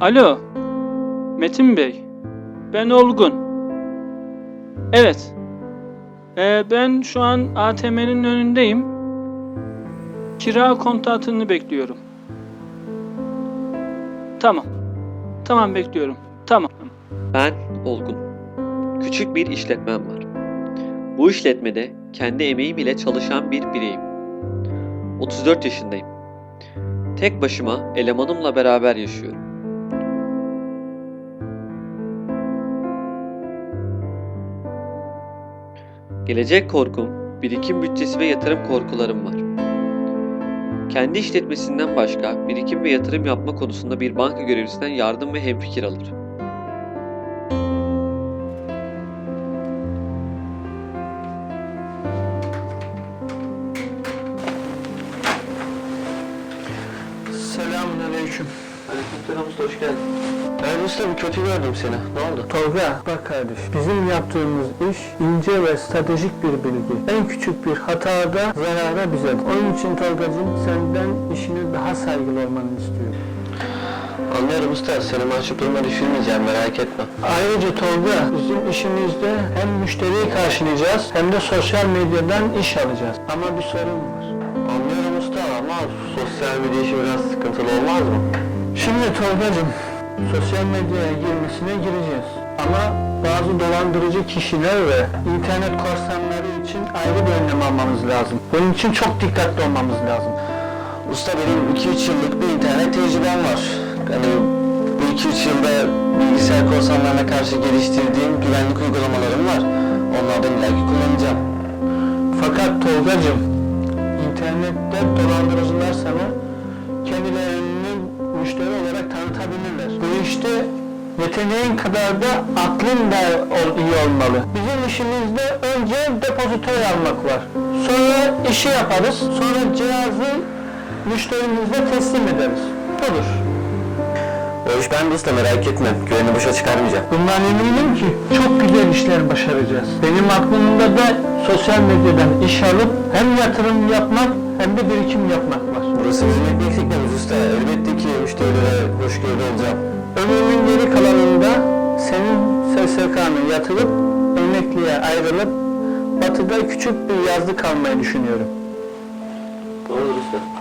Alo, Metin Bey. Ben Olgun. Evet. Ee, ben şu an ATM'nin önündeyim. Kira kontratını bekliyorum. Tamam. Tamam bekliyorum. Tamam. Ben Olgun. Küçük bir işletmem var. Bu işletmede kendi emeğim ile çalışan bir bireyim. 34 yaşındayım. Tek başıma elemanımla beraber yaşıyorum. Gelecek korkum, birikim bütçesi ve yatırım korkularım var. Kendi işletmesinden başka birikim ve yatırım yapma konusunda bir banka görevlisinden yardım ve hemfikir alır. Selamünaleyküm. Aleykümselam usta hoş geldin. Ben usta bir kötü gördüm seni. Ne oldu? Tolga bak kardeş bizim yaptığımız iş ince ve stratejik bir bilgi. En küçük bir hatada zarara bize. Onun için Tolgacığım senden işine daha saygılı olmanı istiyorum. Anlıyorum usta. Seni mahcup duruma düşürmeyeceğim merak etme. Ayrıca Tolga bizim işimizde hem müşteriyi karşılayacağız hem de sosyal medyadan iş alacağız. Ama bir sorun var. Anlıyorum usta ama sosyal medya işi biraz sıkıntılı olmaz mı? Şimdi Tolgacığım sosyal medyaya girmesine gireceğiz. Ama bazı dolandırıcı kişiler ve internet korsanları için ayrı bir önlem almamız lazım. Bunun için çok dikkatli olmamız lazım. Usta benim 2-3 yıllık bir internet tecrübem var. Hani bu 2-3 yılda bilgisayar korsanlarına karşı geliştirdiğim güvenlik uygulamalarım var. Onlardan ileriki kullanacağım. Fakat Tolgacığım, internette dolandırıcılar sana olarak tanıtabilirler. Bu işte yeteneğin kadar da aklın da iyi olmalı. Bizim işimizde önce depozitoyu almak var. Sonra işi yaparız. Sonra cihazı müşterimize teslim ederiz. Budur. O iş bende usta merak etme. Güveni boşa çıkarmayacağım. Bundan eminim ki çok güzel işler başaracağız. Benim aklımda da sosyal medyadan iş alıp hem yatırım yapmak hem de birikim yapmak var. Burası bizim ekmek Yatırıp emekliye ayrılıp batıda küçük bir yazlık almayı düşünüyorum. Doğrudur.